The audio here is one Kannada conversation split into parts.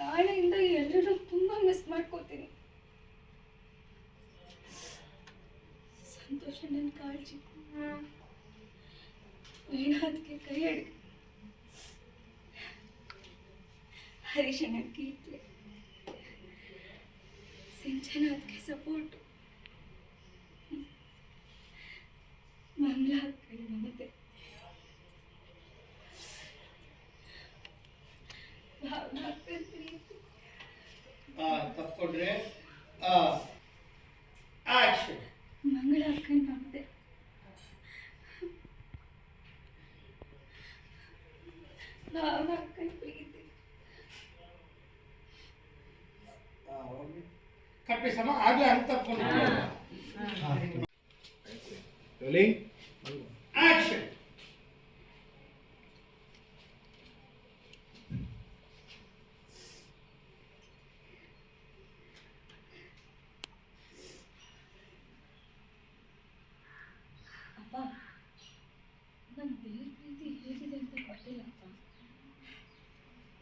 ನಾಳೆಯಿಂದ ಎಲ್ಲರೂ ತುಂಬ ಮಿಸ್ ಮಾಡ್ಕೋತೀನಿ. ಸಂತೋಷ ನನ್ನ ಕಾಳಜಿ ವೀಣಾದ್ಗೆ ಕೈ ಹಿಡಿ ಹರೀಶ ನನ್ನ ಕೀರ್ತಿ ಸಿಂಚನಾದ್ಗೆ ಸಪೋರ್ಟ್ ಮಂಗಳ ಕೈ ಮಮತೆ ಭಾವನಾ ತಪ್ಪಿಕೊಂಡ್ರೆ ಆಕ್ಷನ್ ಮಂಗಳ ಭಾವನಾ ಅಕ್ಕನ ಪ್ರೀತಿ ಕಟ್ಟಿ ಸಮ ಆಗ್ಲೇ ಅಂತ ತಪ್ಪಿಕೊಂಡ್ರೆ ರೋಲಿಂಗ್ ಆಕ್ಷನ್ ಅಪ್ಪ ನನ್ನ ದೇವ್ರ ಪ್ರೀತಿ ಹೇಗಿದೆ ಅಂತ ಗೊತ್ತಿಲ್ಲ ಅಪ್ಪ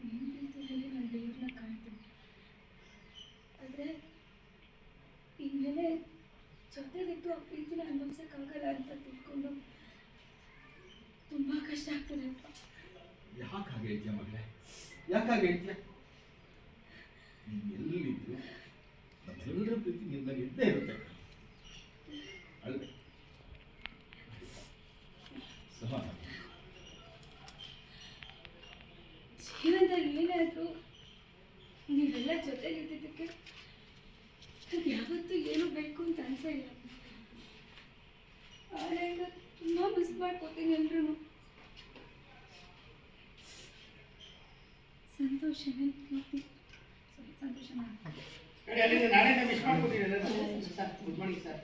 ನಿಮ್ಮ ಪ್ರೀತಿಯಲ್ಲಿ ನಾನು ದೇವ್ರನ್ನ ಕಾಣ್ತೀನಿ ಆದರೆ ಇನ್ಮೇಲೆ ಜೊತೆಲಿದ್ದು ಆ ಪ್ರೀತಿನ ಅನುಭವಿಸೋಕ್ಕಾಗಲ್ಲ ಅಂತ ತಿಳ್ಕೊಂಡು ತುಂಬಾ ಕಷ್ಟ ಆಗ್ತದೆ ಅಂತ. ಯಾಕೆ ಹಾಗೆ ಹೇಳ್ತೀಯ ಮಗಳೇ? ಯಾಕೆ ಹಾಗೆ ನೀನು ಎಲ್ಲಿದ್ದು ನಮ್ಮೆಲ್ಲರ ಪ್ರೀತಿ ನಿನ್ನ ಇದ್ದೇ ಇರುತ್ತೆ. ಅಲ್ವೇ? ಸಮಾಧಾನ. ಜೀವನದಲ್ಲಿ ಏನಾದರೂ ನೀವೆಲ್ಲ ಜೊತೆಲಿದ್ದಿದ್ದಕ್ಕೆ ನನಗೆ ಯಾವತ್ತೂ ಇಲ್ಲ ಆದ್ರಿಂದ ತುಂಬ ಮಿಸ್ ಮಾಡ್ಕೋತೀನಿ ಎಲ್ರೂ ಸಂತೋಷ ಸಾರಿ ಸಂತೋಷ ಮಾಡ್ಕೊತೀನಿ ಗುಡ್ ಮಾರ್ನಿಂಗ್ ಸರ್